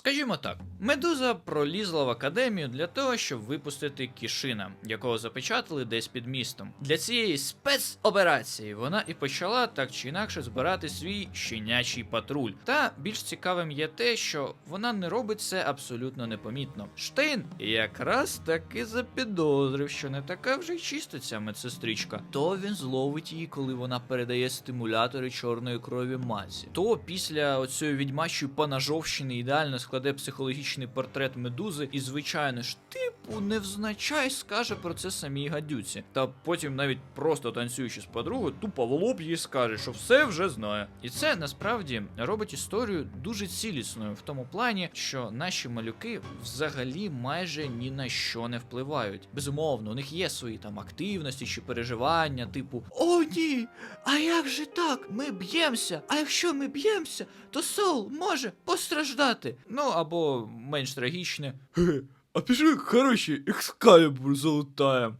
Скажімо так, медуза пролізла в академію для того, щоб випустити кішина, якого запечатали десь під містом. Для цієї спецоперації вона і почала так чи інакше збирати свій щенячий патруль. Та більш цікавим є те, що вона не робить це абсолютно непомітно. Штейн якраз таки запідозрив, що не така вже й чиста ця медсестричка. То він зловить її, коли вона передає стимулятори чорної крові Мазі. То після оцієї відьмачої панажовщини ідеально складе психологічний портрет медузи, і звичайно ж, типу, невзначай скаже про це самій гадюці. Та потім навіть просто танцюючи з подругою, тупо в лоб їй скаже, що все вже знає. І це насправді робить історію дуже цілісною в тому плані, що наші малюки взагалі майже ні на що не впливають. Безумовно, у них є свої там активності чи переживання, типу О, ні! А як же так? Ми б'ємося. А якщо ми б'ємося, то Соул може постраждати. Ну або менш трагічне. А пішли, короче, Excalibur залутаєм.